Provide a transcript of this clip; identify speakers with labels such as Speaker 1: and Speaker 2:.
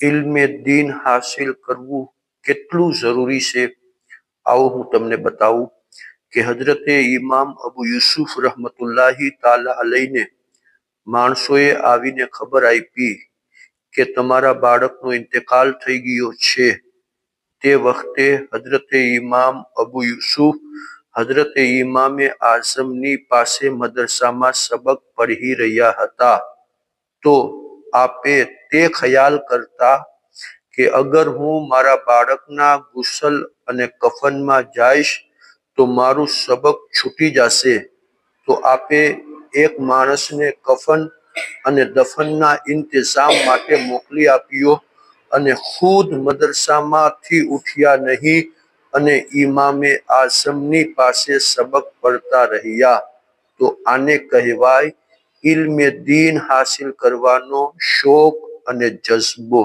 Speaker 1: ઇલ્મે દીન હાસિલ કરવું કેટલું જરૂરી છે? આવો હું તમને બતાવું કે હજરતે ઇમામ અબુ યુસુફ રહમતુલ્લાહી તાલા લઈને માણસોએ આવીને ખબર આપી કે તમારા બાળકનો ઇન્તેકાલ થઈ ગયો છે. તે વખતે હજરતે ઇમામ અબુ યુસુફ હજરતે ઇમામે આઝમની પાસે મદરસામાં સબક પઢી રહ્યા હતા. તો આપે તે ખ્યાલ કરતા કે અગર હું મારા બાળકના ગુસલ અને કફનમાં જઈશ, તો મારું સબક છૂટી જશે. તો આપે એક માણસને કફન અને દફનના ઇંતજામ માટે મોકલી આપ્યો અને ખુદ મદરસામાંથી ઉઠ્યા નહીં અને ઇમામે આઝમની પાસે સબક પડતા રહ્યા. તો આને કહેવાય ઇલ્મે દીન હાસિલ કરવાનો શોખ અને જઝ્બો.